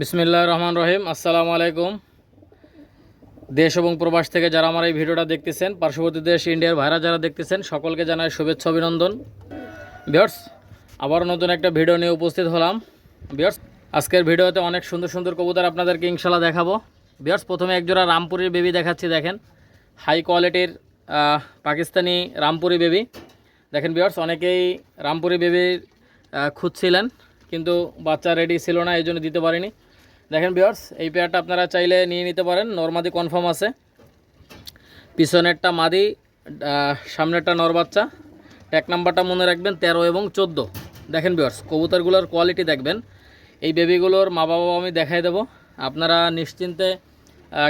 বিসমিল্লাহ রহমান রহিম। আসসালামু আলাইকুম। দেশ এবং প্রবাস থেকে যারা আমার এই ভিডিওটা দেখতেছেন, পার্শ্ববর্তী দেশ, ইন্ডিয়ার ভাইরা যারা দেখতেছেন, সকলকে জানাই শুভেচ্ছা, অভিনন্দন। বিয়ার্স আবার নতুন একটা ভিডিও নিয়ে উপস্থিত হলাম। বিয়ার্স আজকের ভিডিওতে অনেক সুন্দর সুন্দর কবুতর আপনাদেরকে ইনশাল্লাহ দেখাবো। বিয়ার্স প্রথমে একজোড়া রামপুরের বেবি দেখাচ্ছি, দেখেন। হাই কোয়ালিটির পাকিস্তানি রামপুরি বেবি। দেখেন বিয়ার্স অনেকেই রামপুরি বেবির খুঁজছিলেন। কিন্তু বাচ্চা রেডি ছিল না, এই জন্য দিতে পারিনি। দেখেন বিয়ার্স এই পেয়ারটা আপনারা চাইলে নিয়ে নিতে পারেন। নর্মাদি কনফার্ম আছে। পিছনেরটা মাদি সামনেরটা নর বাচ্চা। এক নাম্বারটা মনে রাখবেন, তেরো এবং চোদ্দ। দেখেন বিয়ার্স কবুতরগুলোর কোয়ালিটি দেখবেন। এই বেবিগুলোর মা বাবা আমি দেখাই দেবো। আপনারা নিশ্চিন্তে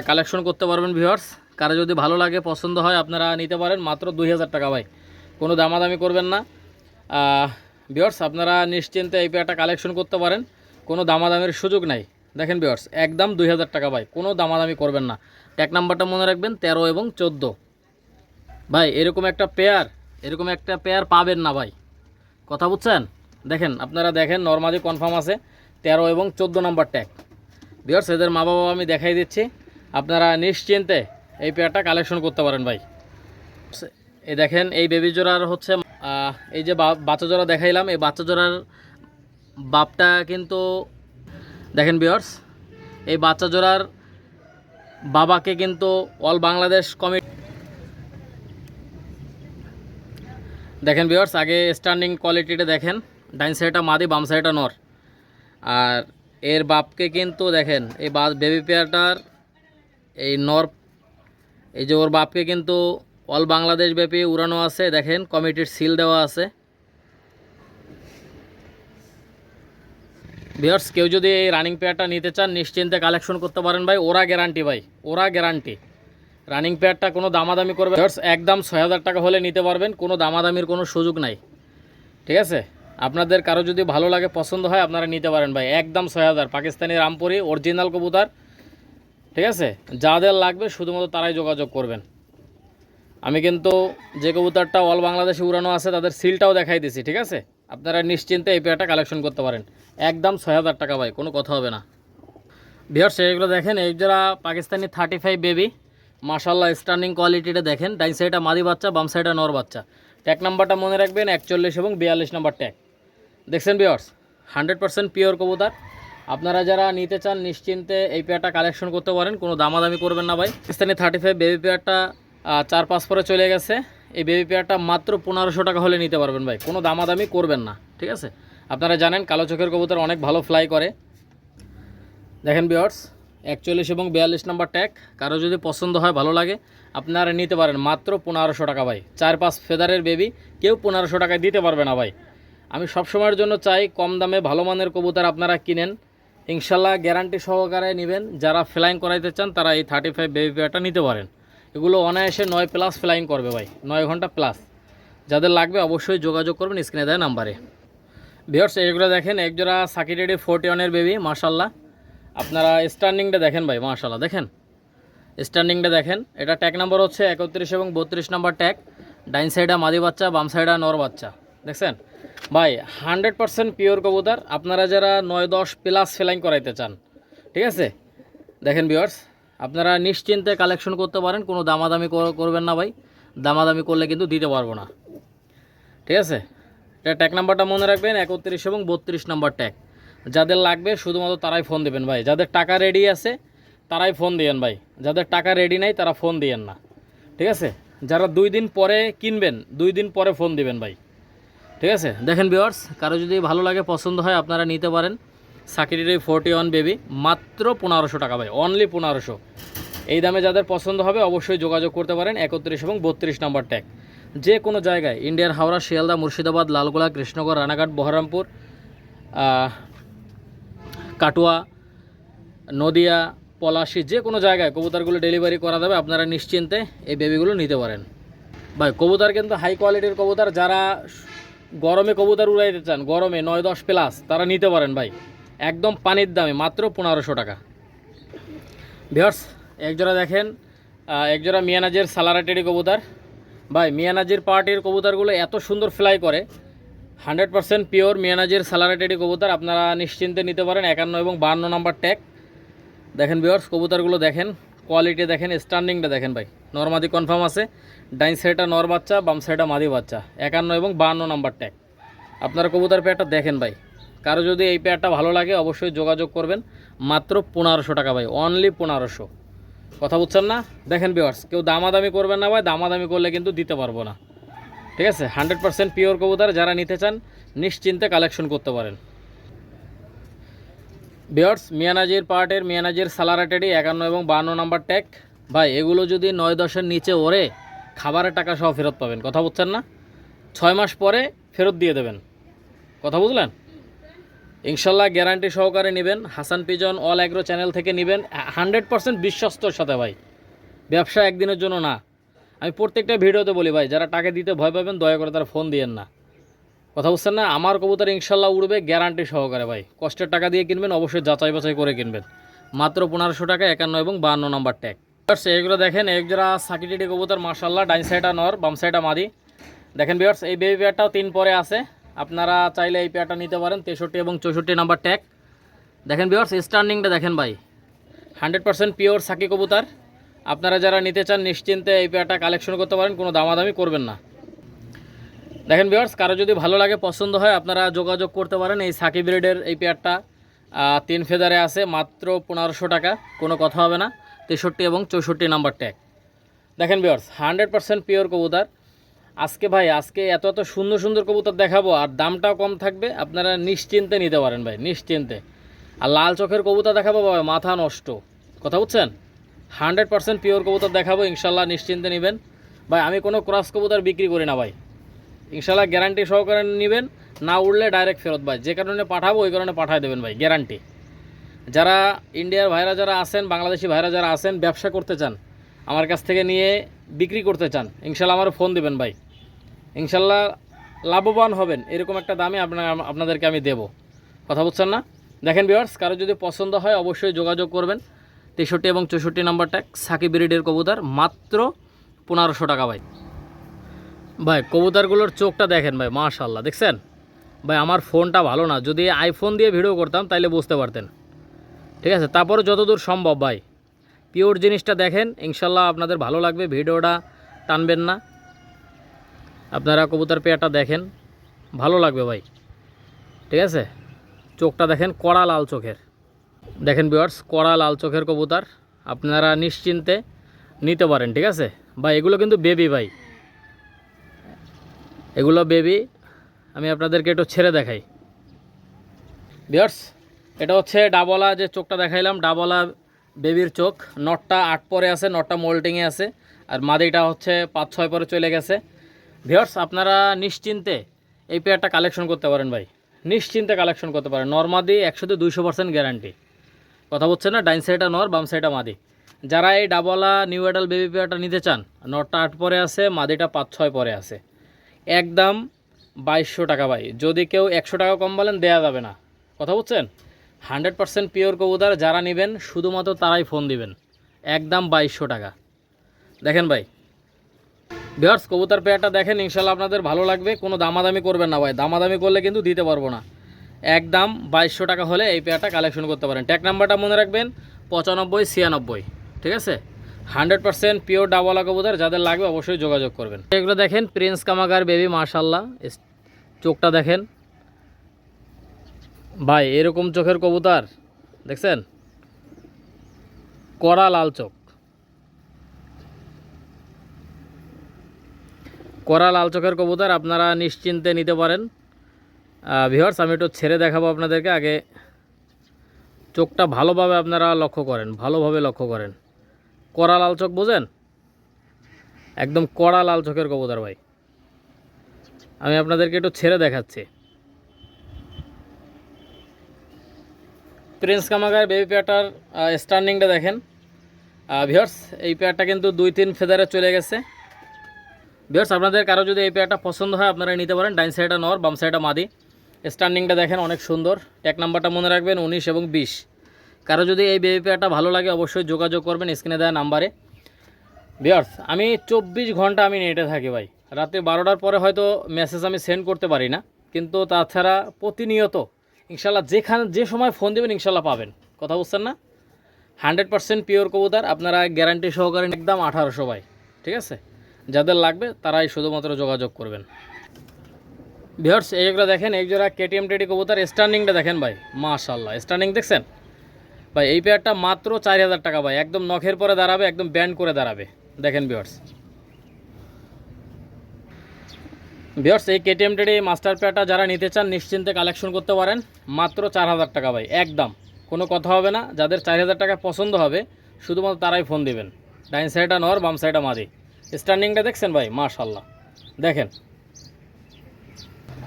কালেকশন করতে পারবেন ভিউয়ার্স কারও যদি ভালো লাগে, পছন্দ হয়, আপনারা নিতে পারেন। মাত্র দুই হাজার টাকা ভাই। কোনো দামাদামি করবেন না। ভিউয়ার্স আপনারা নিশ্চিন্তে এই পেয়ারটা কালেকশন করতে পারেন। কোনো দামাদামির সুযোগ নাই। দেখেন ভিউয়ার্স একদম দুই হাজার টাকা ভাই, কোনো দামাদামি করবেন না। ট্যাক নাম্বারটা মনে রাখবেন, তেরো এবং চোদ্দ। ভাই, এরকম একটা পেয়ার এরকম একটা পেয়ার পাবেন না ভাই। কথা বুঝছেন? দেখেন, আপনারা দেখেন নর্মালি কনফার্ম আছে, তেরো এবং চোদ্দ নাম্বার ট্যাগ বিয়ার্স এদের মা বাবা আমি দেখাই দিচ্ছি। আপনারা নিশ্চিন্তে এই পেয়ারটা কালেকশন করতে পারেন ভাই। এই দেখেন, এই বেবি জোড়ার হচ্ছে এই যে বাচ্চা জোড়া দেখাইলাম, এই বাচ্চা জোড়ার বাপটা কিন্তু, দেখেন বিয়ার্স এই বাচ্চা জোড়ার বাবাকে কিন্তু অল বাংলাদেশ কমিটি দেখেন বিয়ার্স আগে স্ট্যান্ডিং কোয়ালিটিটা দেখেন ডাইন সাইডটা মাদি, বাম সাইডটা নর। আর এর বাপকে কিন্তু দেখেন, এই বেবি পেয়ারটার এই নর, এই যে ওর বাপকে কিন্তু অল বাংলাদেশ ব্যাপী উড়ানো আছে দেখেন কমিটির সিল দেওয়া আছে। বিয়ার্স কেউ যদি এই রানিং পেয়ারটা নিতে চান নিশ্চিন্তে কালেকশন করতে পারেন ভাই। ওরা গ্যারান্টি ভাই ওরা গ্যারান্টি রানিং পেয়ারটা কোনো দামাদামি করবে Viewers, একদম ছয় হাজার টাকা হলে নিতে পারবেন কোনো দামাদামির কোনো সুযোগ নাই। ঠিক আছে? আপনাদের কারও যদি ভালো লাগে পছন্দ হয় আপনারা নিতে পারেন ভাই। একদম ছয় হাজার পাকিস্তানি রামপুরি অরিজিনাল কবুতর। ঠিক আছে? যাদের লাগবে শুধুমাত্র তারাই যোগাযোগ করবেন। আমি কিন্তু যে কবুতরটা অল বাংলাদেশে উড়ানো আছে, তাদের সিলটাও দেখাই দিছি, ঠিক আছে? আপনারা নিশ্চিন্তে এই পেয়ারটা কালেকশন করতে পারেন। একদম ছয় হাজার টাকা ভাই, কোনো কথা হবে না। বিহার সেগুলো দেখেন, এই যারা পাকিস্তানি থার্টি ফাইভ বেবি মাশাল্লাহ স্টার্নিং কোয়ালিটিটা দেখেন। ডাইন সাইডটা মাদি বাচ্চা, বাম সাইডটা নর বাচ্চা। ট্যাগ নাম্বারটা মনে রাখবেন, একচল্লিশ এবং বিয়াল্লিশ নাম্বার ট্যাগ দেখছেন বিয়ার্স হান্ড্রেড পার্সেন্ট পিওর কবুতর। আপনারা যারা নিতে চান, নিশ্চিন্তে এই পেয়ারটা কালেকশন করতে পারেন, কোনো দামাদামি করবেন না ভাই। পাকিস্তানি থার্টি ফাইভ বেবি পেয়ারটা চার পাঁচ পরে চলে গেছে। এই বেবি পেয়ারটা মাত্র পনেরোশো টাকা হলে নিতে পারবেন ভাই। কোনো দামাদামি করবেন না, ঠিক আছে? আপনারা জানেন কালো চোখের কবুতর অনেক ভালো ফ্লাই করে। দেখেন বিয়ার্স একচল্লিশ এবং বিয়াল্লিশ নাম্বার ট্যাগ কারও যদি পছন্দ হয়, ভালো লাগে, আপনারা নিতে পারেন মাত্র পনেরোশো টাকা ভাই। চার পাঁচ ফেদারের বেবি কেউ পনেরোশো টাকায় দিতে পারবে না ভাই। আমি সবসময়ের জন্য চাই কম দামে ভালো মানের কবুতর আপনারা কিনেন। ইনশাল্লাহ গ্যারান্টি সহকারে নেবেন। যারা ফ্লাইং করাইতে চান, তারা এই থার্টি ফাইভ বেবি পেয়ারটা নিতে পারেন। এগুলো অনায়াসে নয় প্লাস ফ্লাইং করবে ভাই, নয় ঘণ্টা প্লাস যাদের লাগবে অবশ্যই যোগাযোগ করবেন স্ক্রিনে দেয় নাম্বারে। ভিওর্স এগুলো দেখেন, একজোড়া সাকিটেডি ফোর্টি ওয়ানের বেবি মার্শাল্লাহ আপনারা স্ট্যান্ডিংটা দেখেন ভাই মার্শাল্লাহ দেখেন? স্ট্যান্ডিংটা দেখেন, এটা ট্যাগ নাম্বার হচ্ছে একত্রিশ এবং বত্রিশ নাম্বার ট্যাগ ডাইন সাইডা মাদি বাচ্চা, বাম সাইডা নর বাচ্চা, দেখছেন? ভাই হান্ড্রেড পার্সেন্ট পিওর কবুতর। আপনারা যারা নয় দশ প্লাস ফেলাইং করাইতে চান, ঠিক আছে? দেখেন ভিওর্স আপনারা নিশ্চিন্তে কালেকশন করতে পারেন, কোনো দামাদামি করবেন না ভাই। দামাদামি করলে কিন্তু দিতে পারব না। ঠিক আছে? এটা ট্যাগ নাম্বারটা মনে রাখবেন, একত্রিশ এবং বত্রিশ নাম্বার ট্যাগ যাদের লাগবে, শুধুমাত্র তারাই ফোন দেবেন ভাই। যাদের টাকা রেডি আছে, তারাই ফোন দিয়েন ভাই। যাদের টাকা রেডি নাই, তারা ফোন দিয়েন না। ঠিক আছে? যারা দুই দিন পরে কিনবেন, দুই দিন পরে ফোন দিবেন ভাই। ঠিক আছে? দেখেন বিওয়ার্স কারও যদি ভালো লাগে, পছন্দ হয়, আপনারা নিতে পারেন। সাকিরের এই ফোরটি ওয়ান বেবি মাত্র পনেরোশো টাকা ভাই অনলি পনেরোশো। এই দামে যাদের পছন্দ হবে অবশ্যই যোগাযোগ করতে পারেন একত্রিশ এবং বত্রিশ নম্বর ট্যাগ। যে কোনো জায়গায়, ইন্ডিয়ার হাওড়া, শিয়ালদা, মুর্শিদাবাদ, লালগোলা কৃষ্ণগড় রানাঘাট, বহরমপুর কাটুয়া, নদিয়া, পলাশি, যে কোনো জায়গায় কবুতরগুলো ডেলিভারি করা যাবে, আপনারা নিশ্চিন্তে এই বেবিগুলো নিতে পারেন। ভাই, কবুতর কিন্তু হাই কোয়ালিটির কবুতর, যারা গরমে কবুতর উড়াইতে চান, গরমে নয় দশ প্লাস তারা নিতে পারেন ভাই। একদম পানির দামে, মাত্র পনেরোশো টাকা। ভিওর্স একজোড়া দেখেন একজোড়া মিয়ানাজের সালারাটেরি কবুতর। ভাই, মিয়ানাজির পার্টির কবুতরগুলো এত সুন্দর ফ্লাই করে। হান্ড্রেড পার্সেন্ট পিওর মিয়ানাজের স্যালারেটেডি কবুতর, আপনারা নিশ্চিন্তে নিতে পারেন, একান্ন এবং বাহান্ন নাম্বার ট্যাগ দেখেন বিয়ার্স কবুতরগুলো দেখেন কোয়ালিটি দেখেন স্ট্যান্ডিংটা দেখেন ভাই। নর্মাদি কনফার্ম আছে, ডাইন সাইডটা নর বাচ্চা, বাম সাইডটা মাদি বাচ্চা। একান্ন এবং বাহান্ন নাম্বার ট্যাগ আপনারা কবুতর পেয়ারটা দেখেন ভাই। কারও যদি এই পেয়ারটা ভালো লাগে, অবশ্যই যোগাযোগ করবেন। মাত্র পনেরোশো টাকা ভাই অনলি পনেরোশো। কথা বুঝছেন না? দেখেন বিয়ার্স কেউ দামাদামি করবেন না ভাই, দামাদামি করলে কিন্তু দিতে পারব না। ঠিক আছে? হান্ড্রেড পার্সেন্ট পিওর কবুতর, যারা নিতে চান, নিশ্চিন্তে কালেকশন করতে পারেন। বিয়ার্স মিয়ানাজির পার্টের মিয়ানাজির সালারাটেডি একান্ন এবং বান্ন নাম্বার ট্যাগ ভাই, এগুলো যদি নয় দশের নিচে ওরে খাবারের টাকা সহ ফেরত পাবেন। কথা বুঝছেন না? ছয় মাস পরে ফেরত দিয়ে দেবেন। কথা বুঝলেন? ইনশাল্লাহ গ্যারান্টি সহকারে নেবেন। Hasan pigeon all agro channel থেকে নেবেন। হান্ড্রেড পার্সেন্ট বিশ্বস্তর সাথে ভাই। ব্যবসা একদিনের জন্য না। আমি প্রত্যেকটা ভিডিওতে বলি ভাই, যারা টাকা দিতে ভয় পাবেন, দয়া করে তারা ফোন দিয়েন না। কথা বুঝছেন না, আমার কবুতর ইনশাল্লাহ উড়বে গ্যারান্টি সহকারে ভাই। কষ্টের টাকা দিয়ে কিনবেন, অবশ্যই যাচাই বাছাই করে কিনবেন। মাত্র পনেরোশো টাকা, একান্ন এবং বাহান্ন নাম্বার ট্যাগ এগুলো দেখেন জোড়া সাকিটিটি কবুতর মার্শাল্লাহ ডাইন সাইডা নর, বাম সাইডা মাদি। দেখেন বিয়ার্স এই বেবি পেয়ারটাও তিন পরে আছে। আপনারা চাইলে এই পেয়ারটা নিতে পারেন, তেষট্টি এবং চৌষট্টি নাম্বার ট্যাগ দেখেন বিয়ার্স স্টার্নিংটা দেখেন ভাই। হান্ড্রেড পার্সেন্ট পিওর সাকি কবুতার। আপনারা যারা নিতে চান, নিশ্চিন্তে এই পেয়ারটা কালেকশন করতে পারেন, কোনো দামাদামি করবেন না। দেখেন বিয়ার্স কারও যদি ভালো লাগে, পছন্দ হয়, আপনারা যোগাযোগ করতে পারেন। এই সাকি ব্রিডের এই পেয়ারটা তিন ফেদারে আছে, মাত্র পনেরোশো টাকা। কোনো কথা হবে না। তেষট্টি এবং চৌষট্টি নাম্বার ট্যাগ দেখেন বিয়ার্স হান্ড্রেড পার্সেন্ট পিওর কবুতর। আজকে ভাই, আজকে এত এত সুন্দর সুন্দর কবুতর দেখাবো আর দামটাও কম থাকবে, আপনারা নিশ্চিন্তে নিতে পারেন ভাই, নিশ্চিন্তে। আর লাল চোখের কবুতর দেখাবো ভাই, মাথা নষ্ট। কথা বুঝছেন? হান্ড্রেড পার্সেন্ট পিওর কবুতর দেখাবো, ইনশাল্লাহ নিশ্চিন্তে নেবেন। ভাই, আমি কোনো ক্রস কবুতর বিক্রি করি না ভাই। ইনশাল্লাহ গ্যারান্টি সহকারে নেবেন, না উঠলে ডাইরেক্ট ফেরত ভাই। যে কারণে পাঠাবো, ওই কারণে পাঠায় দেবেন ভাই, গ্যারান্টি। যারা ইন্ডিয়ার ভাইরা যারা আছেন, বাংলাদেশি ভাইরা যারা আছেন, ব্যবসা করতে চান আমার কাছ থেকে নিয়ে বিক্রি করতে চান, ইনশাল্লাহ আমার ফোন দিবেন ভাই। ইনশাল্লাহ লাভবান হবেন, এরকম একটা দামে আপনার, আপনাদেরকে আমি দেব। কথা বুঝছেন না? দেখেন বিওয়ার্স কারও যদি পছন্দ হয় অবশ্যই যোগাযোগ করবেন। তেষট্টি এবং চৌষট্টি নাম্বারটা সাকি ব্রিডের কবুতর, মাত্র পনেরোশো টাকা ভাই। ভাই, কবুতরগুলোর চোখটা দেখেন ভাই মাশাল্লাহ দেখছেন? ভাই, আমার ফোনটা ভালো না, যদি আইফোন দিয়ে ভিডিও করতাম, তাইলে বুঝতে পারতেন। ঠিক আছে? তারপরে যতদূর সম্ভব ভাই। পিওর জিনিসটা দেখেন, ইনশাল্লাহ আপনাদের ভালো লাগবে, ভিডিওটা টানবেন না। আপনারা কবুতর পেয়ারটা দেখেন, ভালো লাগবে ভাই। ঠিক আছে? চোখটা দেখেন কড়া লাল চোখের। দেখেন বিওয়ার্স কড়া লাল চোখের কবুতর, আপনারা নিশ্চিন্তে নিতে পারেন, ঠিক আছে? ভাই, এগুলো কিন্তু বেবি ভাই। এগুলো বেবি আমি আপনাদেরকে একটু ছেড়ে দেখাই। বিয়ার্স এটা হচ্ছে ডাবলা, যে চোখটা দেখাইলাম, ডাবলা বেবির চোখ। নটটা আট পরে আছে, নটটা মোল্টিংয়ে আছে, আর মাদিটা হচ্ছে পাঁচ ছয় পরে চলে গেছে। ভিওর্স আপনারা নিশ্চিন্তে এই পেয়ারটা কালেকশন করতে পারেন ভাই। নিশ্চিন্তে কালেকশন করতে পারেন। নর্মাদি একশোতে দুইশো পার্সেন্ট গ্যারান্টি কথা বলছে না, ডাইন সাইডটা নর, বাম সাইডটা মাদি। যারা এই ডাবলা নিউ অ্যাডাল বেবি পেয়ারটা নিতে চান, নটটা আট পরে আছে, মাদিটা পাঁচ ছয় পরে আছে। একদম বাইশশো টাকা ভাই। যদি কেউ একশো টাকা কম বলেন, দেয়া যাবে না। কথা বুঝছেন হান্ড্রেড পার্সেন্ট পিওর কবুতর যারা নেবেন, শুধুমাত্র তারাই ফোন দিবেন। একদম বাইশশো টাকা। দেখেন ভাই। বিহার্স কবুতর পেয়ারটা দেখেন ইনশাল্লাহ আপনাদের ভালো লাগবে। কোনো দামাদামি করবেন না ভাই। দামাদামি করলে কিন্তু দিতে পারব না। একদম বাইশশো টাকা হলে এই পেয়ারটা কালেকশন করতে পারেন। ট্যাক নাম্বারটা মনে রাখবেন, পঁচানব্বই, ছিয়ানব্বই। ঠিক আছে? হান্ড্রেড পার্সেন্ট পিওর ডাবলা কবুতর, যাদের লাগবে অবশ্যই যোগাযোগ করবেন। এগুলো দেখেন প্রিন্স কামাগার বেবি মার্শাল্লাহ চোখটা দেখেন। ভাই, এরকম চোখের কবুতর, দেখছেন? কড়া লাল চোখ। কড়া লাল চোখের কবুতর আপনারা নিশ্চিন্তে নিতে পারেন। ভিওর্স আমি একটু ছেড়ে দেখাবো আপনাদেরকে। আগে চোখটা ভালোভাবে আপনারা লক্ষ্য করেন, ভালোভাবে লক্ষ্য করেন। কড়া লাল চোখ বোঝেন? একদম কড়া লাল চোখের কবুতর ভাই। আমি আপনাদেরকে একটু ছেড়ে দেখাচ্ছি। প্রিন্স কামাগার বেবি পেয়ারটার স্টার্নিংটা দেখেন। ভিওর্স এই পেয়ারটা কিন্তু দুই তিন ফেদারে চলে গেছে। ভিওর্স আপনাদের কারও যদি এই পেয়ারটা পছন্দ হয়, আপনারা নিতে পারেন। ডাইন সাইডটা নর, বাম সাইডটা মাদি। স্টার্নিংটা দেখেন, অনেক সুন্দর। ট্যাগ নাম্বারটা মনে রাখবেন, উনিশ এবং বিশ। কারও যদি এই বেবি পেয়ারটা ভালো লাগে, অবশ্যই যোগাযোগ করবেন স্ক্রিনে দেওয়া নাম্বারে। ভিওর্স আমি চব্বিশ ঘণ্টা আমি নেটে থাকি ভাই। রাতে বারোটার পরে হয়তো মেসেজ আমি সেন্ড করতে পারি না। কিন্তু তাছাড়া প্রতিনিয়ত ইনশাল্লাহ যেখানে যে সময় ফোন দেবেন ইনশাল্লাহ পাবেন। কথা বুঝছেন না? হান্ড্রেড পার্সেন্ট পিওর কবুতর, আপনারা গ্যারান্টি সহকারে একদম আঠারোশো ভাই, ঠিক আছে? যাদের লাগবে তারাই শুধুমাত্র যোগাযোগ করবেন। ভিওর্স এইগুলো দেখেন, এই জোড়া কেটিএম টেডি কবুতর স্টার্নিংটা দেখেন ভাই মাশাল্লাহ স্টার্নিং দেখছেন? ভাই, এই পেয়ারটা মাত্র চার হাজার টাকা ভাই, একদম নখের পরে দাঁড়াবে, একদম ব্যান্ড করে দাঁড়াবে। দেখেন ভিওর্স ভিওর্স এই কেটিএম টেডি মাস্টার পেয়ারটা যারা নিতে চান, নিশ্চিন্তে কালেকশন করতে পারেন। মাত্র চার হাজার টাকা ভাই, একদম। কোনো কথা হবে না, যাদের চার হাজার টাকা পছন্দ হবে, শুধুমাত্র তারাই ফোন দিবেন। ডাইন সাইডটা নর, বাম সাইডটা মাদি। স্টার্নিংটা দেখছেন ভাই? মাশাল্লাহ দেখেন।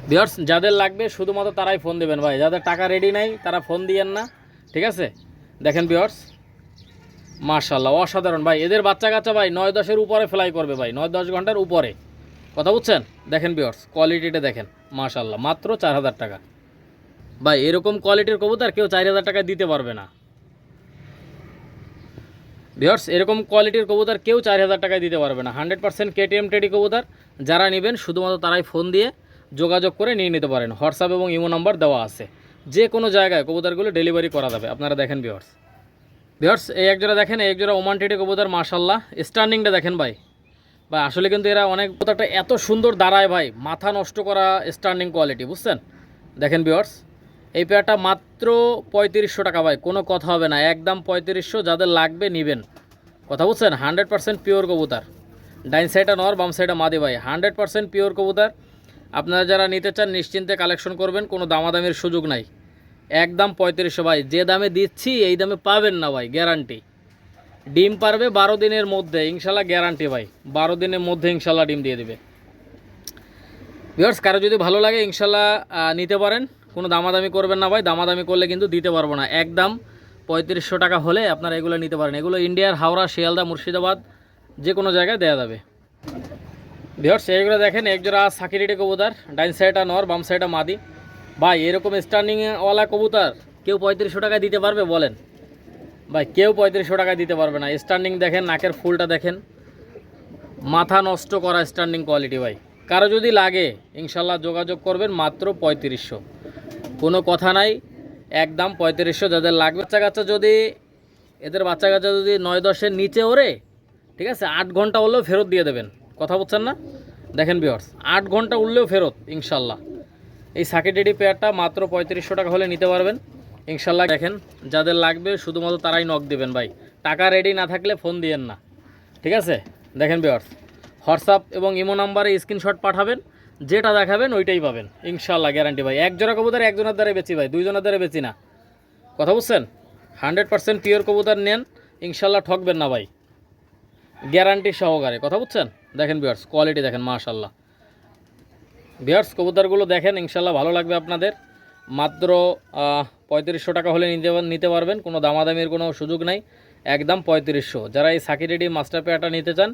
ভিওর্স যাদের লাগবে, শুধুমাত্র তারাই ফোন দেবেন ভাই। যাদের টাকা রেডি নাই, তারা ফোন দিয়েন না। ঠিক আছে? দেখেন ভিওর্স মার্শাল্লাহ অসাধারণ ভাই। এদের বাচ্চা কাচ্চা ভাই, নয় দশের উপরে ফ্লাই করবে ভাই। নয় দশ ঘণ্টার উপরে। কথা বুঝছেন? দেখেন ভিওর্স কোয়ালিটিটা দেখেন মার্শাল্লাহ মাত্র চার হাজার টাকা। ভাই, এরকম কোয়ালিটির কবুতর কেউ চার হাজার টাকায় দিতে পারবে না। ভিওর্স এরকম কোয়ালিটির কবুতর কেউ চার হাজার টাকায় দিতে পারবে না। হান্ড্রেড পার্সেন্ট কেটিএম টেডি কবুতর, যারা নেবেন, শুধুমাত্র তারাই ফোন দিয়ে যোগাযোগ করে নিয়ে নিতে পারেন। হোয়াটসঅ্যাপ এবং ইমো নাম্বার দেওয়া আছে। যে কোনো জায়গায় কবুতরগুলো ডেলিভারি করা যাবে। আপনারা দেখেন ভিওর্স ভিওর্স এই একজোড়া দেখেন, এই একজোড়া ওমান টেডি কবুতর মার্শাল্লাহ স্টার্নিংটা দেখেন ভাই। ভাই, আসলে কিন্তু এরা অনেক কবুতরটা এত সুন্দর দাঁড়ায় ভাই, মাথা নষ্ট করা স্টার্নিং কোয়ালিটি বুঝছেন? দেখেন ভিওর্স এই পেয়ারটা মাত্র পঁয়ত্রিশশো টাকা ভাই, কোনো কথা হবে না, একদম পঁয়ত্রিশশো যাদের লাগবে নেবেন। কথা বুঝছেন? হান্ড্রেড পার্সেন্ট পিওর কবুতার। ডাইন সাইডটা নর, বাম সাইডটা মাদি ভাই হান্ড্রেড পার্সেন্ট পিওর কবুতার। আপনারা যারা নিতে চান, নিশ্চিন্তে কালেকশন করবেন, কোনো দামাদামির সুযোগ নাই। একদম পঁয়ত্রিশশো ভাই, যে দামে দিচ্ছি, এই দামে পাবেন না ভাই গ্যারান্টি ডিম পারবে বারো দিনের মধ্যে, ইনশাল্লাহ গ্যারান্টি ভাই। বারো দিনের মধ্যে ইনশাল্লাহ ডিম দিয়ে দেবে। ভিওর্স কারও যদি ভালো লাগে, ইনশাল্লাহ নিতে পারেন। কোনো দামাদামি করবেন না ভাই, দামাদামি করলে কিন্তু দিতে পারব না। একদম পঁয়ত্রিশশো টাকা হলে আপনারা এগুলো নিতে পারেন। এগুলো ইন্ডিয়ার হাওড়া, শিয়ালদা, মুর্শিদাবাদ, যে কোনো জায়গায় দেওয়া যাবে। ভিওর্স এইগুলো দেখেন, একজোড়া সাকিরিটি কবুতর, ডাইন সাইডটা নর, বাম সাইডটা মাদি। ভাই, এরকম স্টার্নিংওয়ালা কবুতর, কেউ পঁয়ত্রিশশো টাকায় দিতে পারবে, বলেন। ভাই, কেউ পঁয়ত্রিশশো টাকায় দিতে পারবে না। স্টার্নিং দেখেন, নাকের ফুলটা দেখেন। মাথা নষ্ট করা স্ট্যান্ডিং কোয়ালিটি ভাই। কারও যদি লাগে, ইনশাল্লাহ যোগাযোগ করবেন মাত্র পঁয়ত্রিশশো। কোনো কথা নাই, একদম পঁয়ত্রিশশো যাদের লাগবে। বাচ্চা কাচ্চা যদি, এদের বাচ্চা কাচ্চা যদি নয় দশের নিচে ওরে ঠিক আছে, আট ঘণ্টা হলেও ফেরত দিয়ে দেবেন। কথা বলছেন না? দেখেন বিয়ার্স আট ঘণ্টা উঠলেও ফেরত, ইনশাল্লাহ। এই সাকিটেডি পেয়ারটা মাত্র পঁয়ত্রিশশো টাকা হলে নিতে পারবেন। ইনশাল্লাহ দেখেন, যাদের লাগবে শুধুমাত্র তারাই নক দেবেন ভাই। টাকা রেডি না থাকলে ফোন দিয়েন না। ঠিক আছে? দেখেন বিয়ার্স হোয়াটসঅ্যাপ এবং ইমো নাম্বারে স্ক্রিনশট পাঠাবেন, যেটা দেখাবেন ওইটাই পাবেন। ইনশাল্লাহ গ্যারান্টি ভাই। এক জোড়া কবুতর একজনের দ্বারা বেচি ভাই, দুইজনের দ্বারা বেচি না। কথা বুঝছেন? হান্ড্রেড পার্সেন্ট পিওর কবুতর নেন, ইনশাল্লাহ ঠকবেন না ভাই। গ্যারান্টি সহকারে। কথা বুঝছেন? দেখেন বিয়ার্স কোয়ালিটি দেখেন, মাশাল্লাহ। বিয়ার্স কবুতরগুলো দেখেন, ইনশাল্লাহ ভালো লাগবে আপনাদের। মাত্র পঁয়ত্রিশশো টাকা হলে নিতে নিতে পারবেন, কোনো দামাদামির কোনো সুযোগ নাই, একদম পঁয়ত্রিশশো। যারা এই সাকিরেডি মাস্টার পেয়ারটা নিতে চান,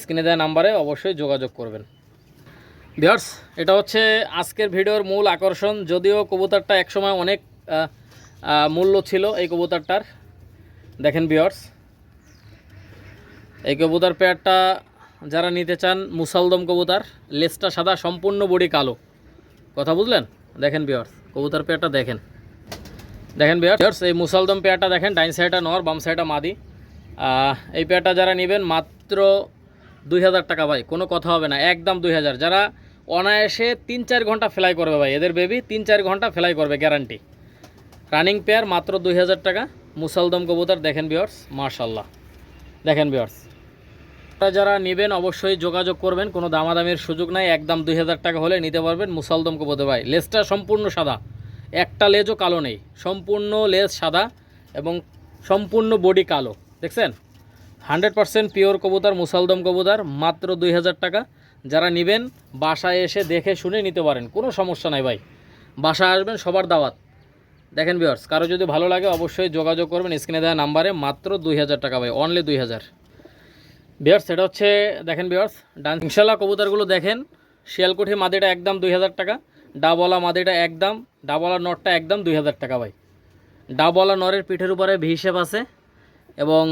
স্ক্রিনে দেওয়া নাম্বারে অবশ্যই যোগাযোগ করবেন। বিয়ার্স এটা হচ্ছে আজকের ভিডিওর মূল আকর্ষণ, যদিও কবুতরটা একসময় অনেক মূল্য ছিল এই কবুতরটার। দেখেন বিয়ার্স এই কবুতর পেয়ারটা যারা নিতে চান, মুসালদম কবুতর লেসটা সাদা, সম্পূর্ণ বডি কালো। কথা বুঝলেন? দেখেন বিয়ার্স কবুতর পেয়ারটা দেখেন। দেখেন বিয়ার্স এই মুসালদম পেয়ারটা দেখেন, ডাইন সাইডটা নর, বাম সাইডটা মাদি। এই পেয়ারটা যারা নেবেন, মাত্র দুই হাজার টাকা ভাই, কোনো কথা হবে না, একদম দুই হাজার। যারা অনায়াসে তিন চার ঘণ্টা ফ্লাই করবে ভাই, এদের বেবি তিন চার ঘণ্টা ফ্লাই করবে গ্যারান্টি রানিং পেয়ার মাত্র দুই হাজার টাকা। মুসালদম কবুতর, দেখেন বিয়ার্স মার্শাল্লাহ দেখেন বিয়ার্স যারা নেবেন, অবশ্যই যোগাযোগ করবেন, কোনো দামাদামির সুযোগ নাই, একদম দুই হাজার টাকা হলে নিতে পারবেন মুসালদম কবুতর ভাই। লেসটা সম্পূর্ণ সাদা। একটা লেজও কালো নেই। সম্পূর্ণ লেজ সাদা এবং সম্পূর্ণ বডি কালো, দেখছেন? হান্ড্রেড পার্সেন্ট পিওর কবুতর, মুসালদম কবুতর, মাত্র দুই হাজার টাকা। যারা নেবেন, বাসায় এসে দেখে শুনে নিতে পারেন, কোনো সমস্যা নাই ভাই। বাসায় আসবেন, সবার দাওয়াত। দেখেন বিয়ার্স কারও যদি ভালো লাগে অবশ্যই যোগাযোগ করবেন, স্ক্রিনে দেওয়া নাম্বারে, মাত্র দুই হাজার টাকা ভাই অনলি দুই হাজার। বিয়ার্স এটা হচ্ছে, দেখেন বিয়ার্স ডান ইনশাল্লাহ কবুতরগুলো দেখেন, শিয়ালকুঠি মাদিটা একদম দুই হাজার টাকা, ডাবলা মাদিটা একদম ডাবওয়ালা নটটা একদম দুই হাজার টাকা ভাই। ডাবওয়ালা নরের পিঠের উপরে ভি হিসেব আছে এবং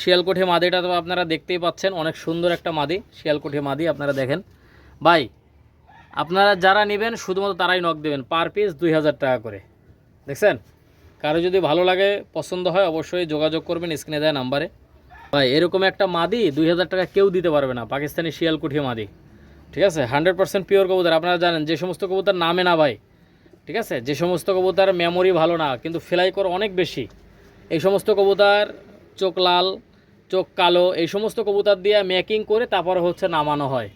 শিয়ালকুঠি মাদিটা তো আপনারা দেখতেই পাচ্ছেন, অনেক সুন্দর একটা মাদি, শিয়ালকুঠি মাদি, আপনারা দেখেন। ভাই, আপনারা যারা নেবেন, শুধুমাত্র তারাই নখ দেবেন পার পিস দুই হাজার টাকা করে। দেখছেন? কারও যদি ভালো লাগে, পছন্দ হয়, অবশ্যই যোগাযোগ করবেন, স্ক্রিনে দেয় নাম্বারে। ভাই, এরকম একটা মাদি দুই হাজার টাকা কেউ দিতে পারবে না, পাকিস্তানি শিয়ালকুঠি মাদি। ঠিক আছে? হান্ড্রেড পার্সেন্ট পিওর কবুতর, আপনারা জানেন, যে সমস্ত কবুতর নামে না ভাই ঠিক আছে? যে সমস্ত কবুতর মেমোরি ভালো না, কিন্তু ফ্লাই কর অনেক বেশি। এই সমস্ত কবুতার চোখ লাল, চোখ কালো, এই সমস্ত কবুতার দিয়ে মেকিং করে তারপর হচ্ছে নামানো হয়।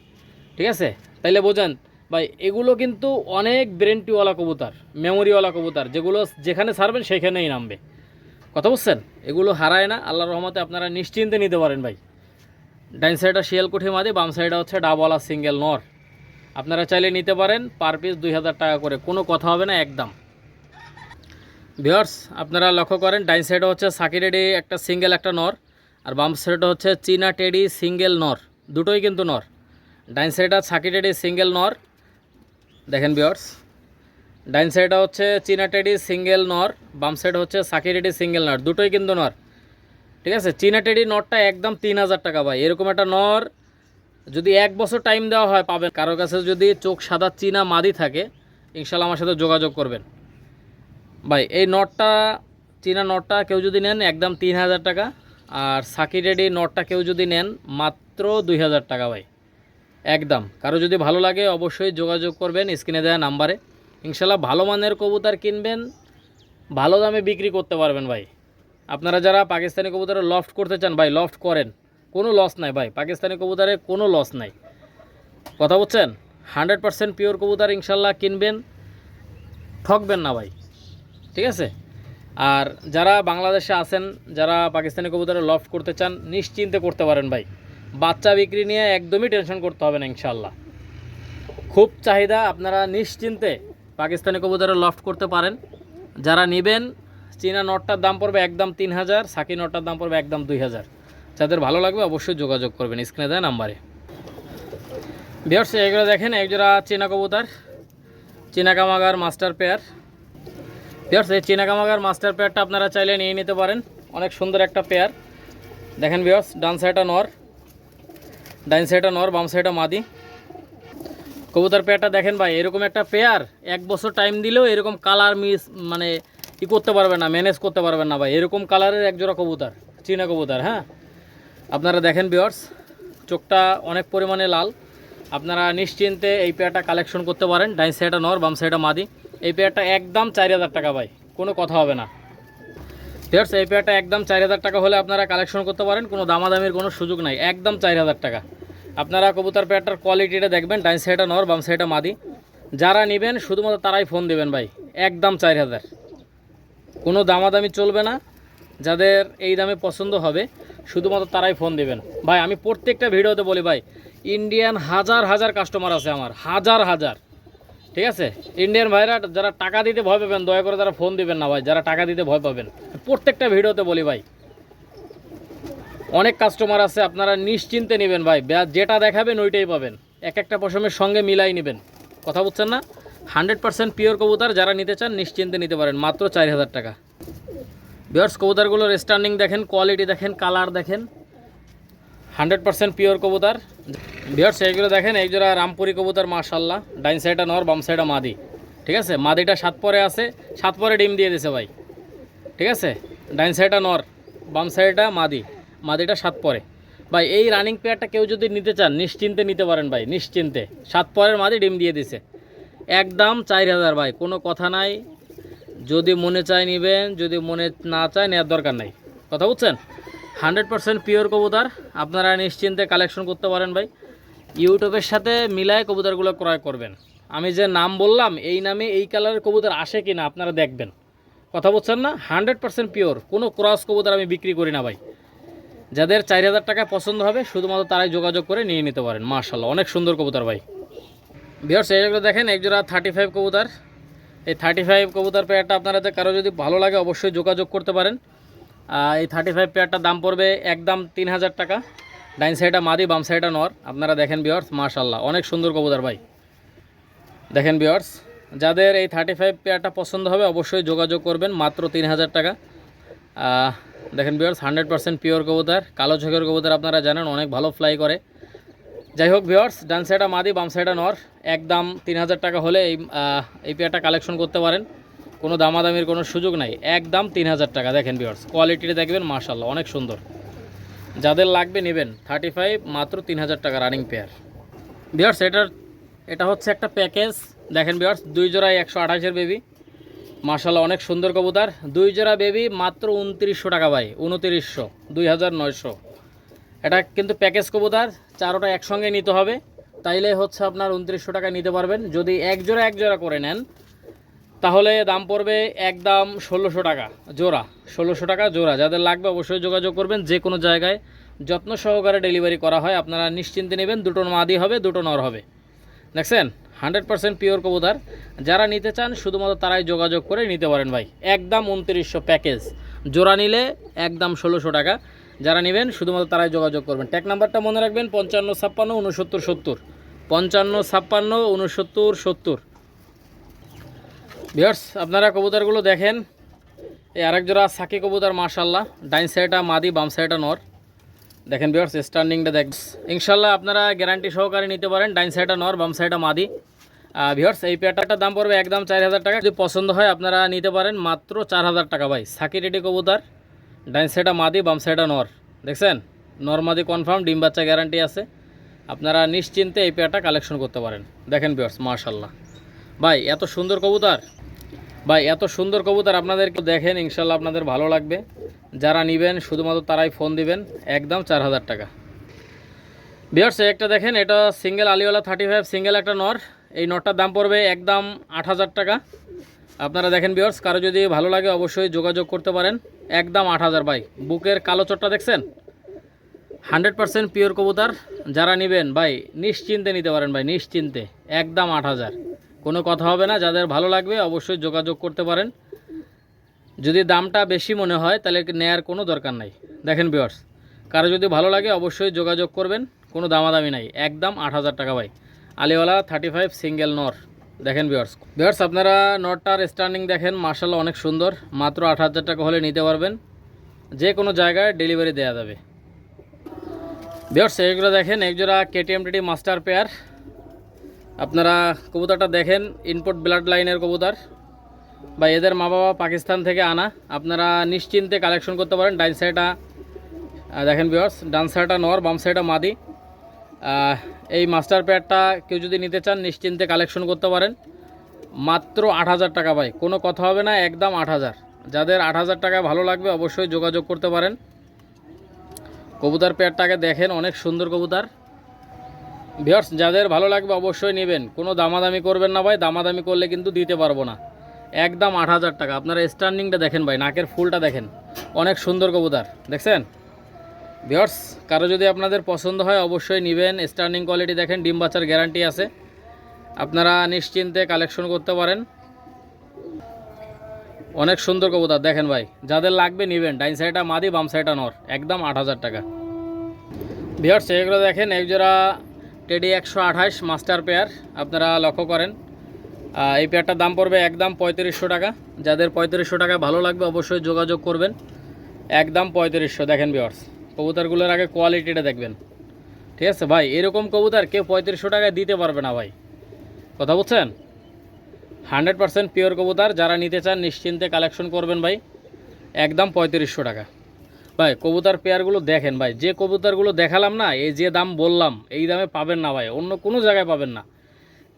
ঠিক আছে? তাইলে বোঝেন, ভাই, এগুলো কিন্তু অনেক ব্রেনটিওয়ালা কবুতার মেমোরিওয়ালা কবুতার, যেগুলো যেখানে ছাড়বেন সেখানেই নামবে। কথা বুঝছেন? এগুলো হারায় না আল্লাহ রহমতে আপনারা নিশ্চিন্তে নিতে পারেন, ভাই। ডাইন সাইডটা শিয়ালকুঠি মাদি, বাম সাইডটা হচ্ছে ডাবওয়ালা সিঙ্গেল নর। আপনারা চাইলে নিতে পারেন পার পিস দুই হাজার টাকা করে। কোনো কথা হবে না, একদম। ভিওর্স আপনারা লক্ষ্য করেন, ডাইন সাইডে হচ্ছে সাকিরেডি একটা সিঙ্গেল, একটা নর। আর বাম সাইডে হচ্ছে চীনা টেডি, সিঙ্গেল নর। দুটোই কিন্তু নর। ডাইন সাইডটা সাকিরেডি সিঙ্গেল নর। দেখেন ভিওর্স ডাইন সাইডটা হচ্ছে চীনা টেডি, সিঙ্গেল নর। বাম সাইড হচ্ছে সাকিরেডি সিঙ্গেল নর। দুটোই কিন্তু নর। ঠিক আছে? চীনা টেডি নরটা একদম তিন হাজার টাকা ভাই। এরকম একটা নর যদি এক বছর টাইম দেওয়া হয়, পাবেন। কারোর কাছে যদি চোখ সাদা চীনা মাদি থাকে ইনশাল্লাহ আমার সাথে যোগাযোগ করবেন। ভাই, এই নটটা, চীনা নটটা কেউ যদি নেন, একদম তিন হাজার টাকা। আর সাকি রেডি নটটা কেউ যদি নেন, মাত্র দুই হাজার টাকা, ভাই। একদম। কারও যদি ভালো লাগে, অবশ্যই যোগাযোগ করবেন স্ক্রিনে দেওয়া নাম্বারে। ইনশাল্লাহ ভালো মানের কবুতর কিনবেন, ভালো দামে বিক্রি করতে পারবেন, ভাই। আপনারা যারা পাকিস্তানি কবুতরে লফট করতে চান, ভাই লফট করেন। কোনো লস নাই ভাই। পাকিস্তানি কবুতরে কোনো লস নাই। কথা বলছেন? হান্ড্রেড পার্সেন্ট পিওর কবুতর ইনশাল্লাহ কিনবেন। ঠকবেন না ভাই। ঠিক আছে? আর যারা বাংলাদেশে আছেন, যারা পাকিস্তানি কবুতরে লফট করতে চান, নিশ্চিন্তে করতে পারেন ভাই। বাচ্চা বিক্রি নিয়ে একদমই টেনশন করতে হবে না ইনশাল্লাহ। খুব চাহিদা আপনারা নিশ্চিন্তে পাকিস্তানি কবুতরে লফট করতে পারেন। যারা নেবেন, চীনা নটটার দাম পড়বে একদম তিন হাজার, সাকি নটটার দাম পড়বে একদম দুই হাজার। যাদের ভালো লাগবে অবশ্যই যোগাযোগ করবেন স্ক্রিনে দেয় নাম্বারে। বিহার্স এগুলো দেখেন একজোড়া চীনা কবুতার, চীনা কামাগার মাস্টার পেয়ার। বিহার্স এই চীনা কামাগার মাস্টার পেয়ারটা আপনারা চাইলে নিয়ে নিতে পারেন। অনেক সুন্দর একটা পেয়ার। দেখেন বিহার্স ডান সাইডটা নর, ডাইন সাইডটা নর, বাম সাইডটা মাদি। কবুতর পেয়ারটা দেখেন ভাই, এরকম একটা পেয়ার, এক বছর টাইম দিলেও এরকম কালার মিস মানে ই করতে পারবেন না ম্যানেজ করতে পারবেন না ভাই। এরকম কালারের একজোড়া কবুতর, চীনা কবুতর হ্যাঁ? আপনারা দেখেন বিয়ার্স চোখটা অনেক পরিমাণে লাল। আপনারা নিশ্চিন্তে এই পেয়ারটা কালেকশন করতে পারেন, ডাইন সাইডটা নর, বাম সাইডটা মাদি। এই পেয়ারটা একদম চার হাজার টাকা ভাই, কোনো কথা হবে না। বিয়ার্স এই পেয়ারটা একদম চার হাজার টাকা হলে আপনারা কালেকশন করতে পারেন, কোনো দামাদামির কোনো সুযোগ নাই, একদম চার হাজার টাকা। আপনারা কবুতর পেয়ারটার কোয়ালিটিটা দেখবেন, ডাইন সাইডটা নর, বাম সাইডটা মাদি। যারা নেবেন, শুধুমাত্র তারাই ফোন দেবেন ভাই, একদম চার হাজার। কোনো দামাদামি চলবে না, যাদের এই দামে পছন্দ হবে। শুধুমাত্র তারাই ফোন দেবেন। ভাই, আমি প্রত্যেকটা ভিডিওতে বলি, ভাই ইন্ডিয়ান হাজার হাজার কাস্টমার আছে আমার, হাজার হাজার। ঠিক আছে? ইন্ডিয়ান ভাইরা যারা টাকা দিতে ভয় পাবেন, দয়া করে তারা ফোন দিবেন না, ভাই, যারা টাকা দিতে ভয় পাবেন। প্রত্যেকটা ভিডিওতে বলি, ভাই, অনেক কাস্টমার আছে, আপনারা নিশ্চিন্তে নেবেন, ভাই যেটা দেখাবেন ওইটাই পাবেন। এক একটা পশমের সঙ্গে মিলাই নেবেন। কথা বুঝছেন না? হান্ড্রেড পার্সেন্ট পিওর কবুতর, যারা নিতে চান, নিশ্চিন্তে নিতে পারেন, মাত্র চার হাজার টাকা। বিয়ার্স কবুতরগুলোর স্ট্যান্ডিং দেখেন কোয়ালিটি দেখেন কালার দেখেন। হান্ড্রেড পার্সেন্ট পিওর কবুতার। বিয়ার্স এইগুলো দেখেন, এই জোড়া রামপুরি কবুতর মাশাল্লাহ ডাইন সাইডটা নর, বাম সাইডটা মাদি। ঠিক আছে? মাদিটা সাত পরে আছে, সাত পরে ডিম দিয়ে দিছে ভাই। ঠিক আছে? ডাইন সাইডটা নর, বাম সাইডটা মাদি। মাদিটা সাত পরে। ভাই, এই রানিং পেয়ারটা কেউ যদি নিতে চান, নিশ্চিন্তে নিতে পারেন ভাই, নিশ্চিন্তে। সাত পরের মাদি ডিম দিয়ে দিছে। একদম চার হাজার ভাই, কোনো কথা নাই। যদি মনে চায় নেবেন, যদি মনে না চায় নেওয়ার দরকার নাই। কথা বুঝছেন? হান্ড্রেড পার্সেন্ট পিওর কবুতর, আপনারা নিশ্চিন্তে কালেকশন করতে পারেন ভাই। ইউটিউবের সাথে মিলায় কবুতরগুলো ক্রয় করবেন। আমি যে নাম বললাম, এই নামে এই কালারের কবুতর আসে কি না আপনারা দেখবেন। কথা বলছেন না? হান্ড্রেড পার্সেন্ট পিওর, কোনো ক্রস কবুতর আমি বিক্রি করি না ভাই। যাদের চার হাজার টাকা পছন্দ হবে, শুধুমাত্র তারাই যোগাযোগ করে নিয়ে নিতে পারেন। মার্শাল্লাহ অনেক সুন্দর কবুতর ভাই। বিহার সেইগুলো দেখেন, একজোড়া থার্টি ফাইভ কবুতর। এই থার্টি ফাইভ কবুতর পেয়ারটা আপনারা কারও যদি ভালো লাগে অবশ্যই যোগাযোগ করতে পারেন। এই থার্টি ফাইভ পেয়ারটার দাম পড়বে একদম তিন হাজার টাকা। ডাইন সাইডটা মাদি, বাম সাইডটা নর। আপনারা দেখেন বিয়ার্স মার্শাল্লাহ অনেক সুন্দর কবুতর ভাই। দেখেন বিয়ার্স যাদের এই থার্টি ফাইভ পেয়ারটা পছন্দ হবে অবশ্যই যোগাযোগ করবেন, মাত্র তিন হাজার টাকা। দেখেন বিয়ার্স হান্ড্রেড পার্সেন্ট পিওর কবুতর, কালো চোখের কবুতর আপনারা জানেন, অনেক ভালো ফ্লাই করে। যাই হোক ভিওর্স ডান সাইডা মাদি, বাম সাইডা নর। একদম তিন হাজার টাকা হলে এই এই পেয়ারটা কালেকশন করতে পারেন। কোনো দামাদামির কোনো সুযোগ নাই। একদম তিন হাজার টাকা। দেখেন ভিওর্স কোয়ালিটিটা দেখবেন মাশাল্লাহ অনেক সুন্দর। যাদের লাগবে নেবেন থার্টি ফাইভ মাত্র তিন হাজার টাকা রানিং পেয়ার ভিওর্স এটার, এটা হচ্ছে একটা প্যাকেজ দেখেন ভিওর্স দুই জোড়ায় একশো আঠাশের বেবি মাশাল্লাহ অনেক সুন্দর কবুতর। দুই জোড়া বেবি মাত্র উনত্রিশশো টাকা ভাই, উনত্রিশশো, দুই হাজার নয়শো। এটা কিন্তু প্যাকেজ কবুতর, চারোটা একসঙ্গে নিতে হবে। তাইলে হচ্ছে আপনার উনত্রিশশো টাকা নিতে পারবেন। যদি এক জোড়া এক জোড়া করে নেন, তাহলে দাম পড়বে একদম ষোলোশো টাকা জোড়া। ষোলোশো টাকা জোড়া। যাদের লাগবে অবশ্যই যোগাযোগ করবেন। যে কোনো জায়গায় যত্ন সহকারে ডেলিভারি করা হয়, আপনারা নিশ্চিন্তে নেবেন। দুটো মাদি হবে, দুটো নর হবে। দেখছেন? হান্ড্রেড পার্সেন্ট পিওর কবুতর। যারা নিতে চান, শুধুমাত্র তারাই যোগাযোগ করে নিতে পারেন ভাই। একদম উনত্রিশশো প্যাকেজ। জোড়া নিলে একদম ষোলোশো টাকা। যারা নেবেন, শুধুমাত্র তারাই যোগাযোগ করবেন। ট্যাক নাম্বারটা মনে রাখবেন, পঞ্চান্ন, ছাপ্পান্ন, উনসত্তর, সত্তর। পঞ্চান্ন, ছাপ্পান্ন, উনসত্তর, সত্তর। ভিউয়ার্স আপনারা কবুতরগুলো দেখেন। এই আরেক জোড়া সাকি কবুতর মাশাল্লাহ ডাইন সাইডটা মাদি, বাম সাইডটা নর। দেখেন ভিউয়ার্স স্ট্যান্ডিংটা দেখ ইনশাল্লাহ আপনারা গ্যারান্টি সহকারে নিতে পারেন, ডাইন সাইডটা নর, বাম সাইডটা মাদি। ভিউয়ার্স এই পেয়ারটার দাম পড়বে একদম চার হাজার টাকা। যদি পছন্দ হয়, আপনারা নিতে পারেন মাত্র চার হাজার টাকা ভাই। সাকি রেডি কবুতর। ডাইন সাইডটা মাদি, বাম সাইডটা নর। দেখছেন? নর মাদি কনফার্ম ডিম বাচ্চা গ্যারান্টি আছে। আপনারা নিশ্চিন্তে এই পেয়ারটা কালেকশন করতে পারেন। দেখেন ভিউয়ার্স মাশাল্লাহ ভাই, এত সুন্দর কবুতর। ভাই, এত সুন্দর কবুতর আপনাদেরকে দেখেন ইনশাল্লাহ আপনাদের ভালো লাগবে। যারা নেবেন, শুধুমাত্র তারাই ফোন দিবেন, একদম চার হাজার টাকা। বিয়ার্স একটা দেখেন, এটা সিঙ্গেল আলিওয়ালা থার্টি ফাইভ সিঙ্গেল একটা নর। এই নটটার দাম পড়বে একদম আট হাজার টাকা। আপনারা দেখেন বিয়ার্স কারও যদি ভালো লাগে অবশ্যই যোগাযোগ করতে পারেন। একদম আট হাজার। ভাই, বুকের কালো চটটা দেখছেন? হান্ড্রেড পার্সেন্ট পিওর কবুতর। যারা নেবেন, ভাই, নিশ্চিন্তে নিতে পারেন, ভাই, নিশ্চিন্তে। একদম আট হাজার। কোনো কথা হবে না, যাদের ভালো লাগবে অবশ্যই যোগাযোগ করতে পারেন। যদি দামটা বেশি মনে হয়, তাহলে নেয়ার কোনো দরকার নাই। দেখেন বিয়ার্স কারও যদি ভালো লাগে অবশ্যই যোগাযোগ করবেন, কোনো দামাদামি নাই। একদম আট হাজার টাকা, ভাই। আলিওয়ালা থার্টি ফাইভ সিঙ্গেল নর দেখেন বিয়ার্স বিয়ার্স আপনারা নটটার স্ট্যান্ডিং দেখেন মার্শাল অনেক সুন্দর। মাত্র আট হাজার টাকা হলে নিতে পারবেন। যে কোনো জায়গায় ডেলিভারি দেওয়া যাবে। বিয়ার্স এইগুলো দেখেন, একজোড়া কেটিএম টিটি মাস্টার পেয়ার আপনারা কবুতরটা দেখেন ইনপুট ব্লাড লাইনের কবুতর। বা এদের মা বাবা পাকিস্তান থেকে আনা। আপনারা নিশ্চিন্তে কালেকশন করতে পারেন। ডাইন সাইডটা দেখেন বিয়ার্স ডান সাইডটা নর, বাম সাইডটা মাদি। এই মাস্টার পেয়ারটা কেউ যদি নিতে চান, নিশ্চিন্তে কালেকশন করতে পারেন। মাত্র আট হাজার টাকা ভাই। কোনো কথা হবে না, একদম আট হাজার। যাদের আট হাজার টাকা ভালো লাগবে, অবশ্যই যোগাযোগ করতে পারেন। কবুতর পেয়ারটাকে দেখেন, অনেক সুন্দর কবুতর। ভিওর্স যাদের ভালো লাগবে, অবশ্যই নেবেন। কোনো দামাদামি করবেন না ভাই, দামাদামি করলে কিন্তু দিতে পারব না। একদম আট হাজার টাকা। আপনারা স্ট্যান্ডিংটা দেখেন ভাই, নাকের ফুলটা দেখেন। অনেক সুন্দর কবুতর, দেখছেন? ভিওর্স কারও যদি আপনাদের পছন্দ হয়, অবশ্যই নেবেন। স্টার্নিং কোয়ালিটি দেখেন, ডিম বাচ্চার গ্যারান্টি আছে। আপনারা নিশ্চিন্তে কালেকশন করতে পারেন। অনেক সুন্দর কবুতর, দেখেন ভাই। যাদের লাগবে নেবেন। ডাইন সাইডটা মাদি, বাম সাইডটা নর। একদম আট হাজার টাকা। ভিওর্স এগুলো দেখেন একজোড়া টেডি একশো আঠাশ মাস্টার পেয়ার আপনারা লক্ষ্য করেন। এই পেয়ারটার দাম পড়বে একদম পঁয়ত্রিশশো টাকা। যাদের পঁয়ত্রিশশো টাকা ভালো লাগবে, অবশ্যই যোগাযোগ করবেন। একদম পঁয়ত্রিশশো, দেখেন ভিওর্স কবুতরগুলোর আগে কোয়ালিটিটা দেখবেন। ঠিক আছে ভাই, এরকম কবুতর কেউ পঁয়ত্রিশশো টাকায় দিতে পারবে না ভাই। কথা বুঝছেন? হান্ড্রেড পার্সেন্ট পিওর কবুতর, যারা নিতে চান নিশ্চিন্তে কালেকশন করবেন ভাই। একদম পঁয়ত্রিশশো টাকা। ভাই, কবুতর পেয়ারগুলো দেখেন ভাই, যে কবুতরগুলো দেখালাম না, এই যে দাম বললাম, এই দামে পাবেন না ভাই, অন্য কোনো জায়গায় পাবেন না।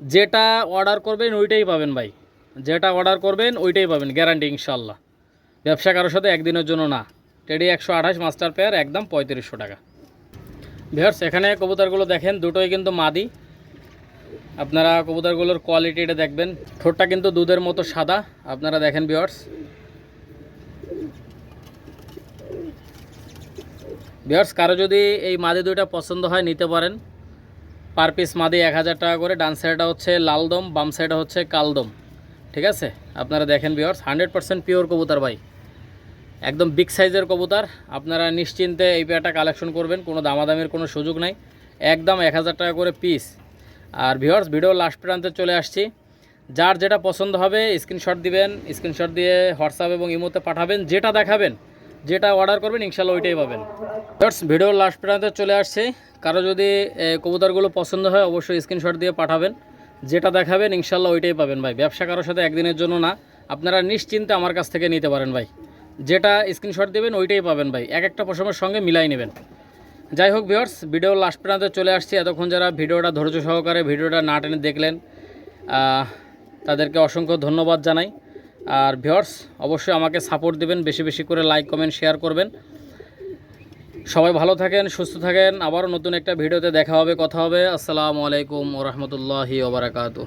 যেটা অর্ডার করবেন, ওইটাই পাবেন ভাই। যেটা অর্ডার করবেন, ওইটাই পাবেন গ্যারান্টি ইনশাল্লাহ ব্যবসা কারোর সাথে একদিনের জন্য না। টেডি একশো আঠাশ মাস্টার পেয়ার, একদম পঁয়ত্রিশশো টাকা। ভিওর্স এখানে কবুতরগুলো দেখেন, দুটোই কিন্তু মাদি। আপনারা কবুতরগুলোর কোয়ালিটিটা দেখবেন। ঠোঁটটা কিন্তু দুধের মতো সাদা। আপনারা দেখেন ভিওর্স ভিওর্স কারও যদি এই মাদি দুইটা পছন্দ হয়, নিতে পারেন। পার পিস মাদি এক হাজার টাকা করে। ডান সাইডটা হচ্ছে লালদম, বাম সাইডটা হচ্ছে কালদম। ঠিক আছে? আপনারা দেখেন ভিওর্স হান্ড্রেড পার্সেন্ট পিওর কবুতর ভাই। একদম বিগ সাইজের কবুতর। আপনারা নিশ্চিন্তে এই পেয়ারটা কালেকশন করবেন, কোনো দামাদামির কোনো সুযোগ নাই। একদম এক হাজার টাকা করে পিস আর ভিওর্স ভিডিও লাস্ট প্রান্তে চলে আসছি। যার যেটা পছন্দ হবে স্ক্রিনশট দিবেন স্ক্রিনশট দিয়ে হোয়াটসঅ্যাপ এবং ইমোতে পাঠাবেন, যেটা দেখাবেন, যেটা অর্ডার করবেন ইনশাল্লাহ ওইটাই পাবেন। ভিউয়ার্স ভিডিওর লাস্ট পর্যন্ত চলে আসছি। কারও যদি কবুতরগুলো পছন্দ হয়, অবশ্যই স্ক্রিনশট দিয়ে পাঠাবেন। যেটা দেখাবেন ইনশাল্লাহ ওইটাই পাবেন ভাই। ব্যবসা কারোর সাথে একদিনের জন্য না। আপনারা নিশ্চিন্তে আমার কাছ থেকে নিতে পারেন ভাই। যেটা স্ক্রিনশট দেবেন, ওইটাই পাবেন ভাই। এক একটা পশমের সঙ্গে মিলাই নেবেন। যাই হোক ভিউয়ার্স ভিডিও লাস্ট পর্যন্ত চলে আসছি। এতক্ষণ যারা ভিডিওটা ধৈর্য সহকারে ভিডিওটা না টেনে দেখলেন তাদেরকে অসংখ্য ধন্যবাদ জানাই। আর ভিউয়ার্স অবশ্যই আমাকে সাপোর্ট দেবেন, বেশি বেশি করে লাইক কমেন্ট শেয়ার করবেন। সবাই ভালো থাকেন, সুস্থ থাকেন। আবারও নতুন একটা ভিডিওতে দেখা হবে, কথা হবে। আসসালামু আলাইকুম ও রহমতুল্লাহি ওবরাকাতু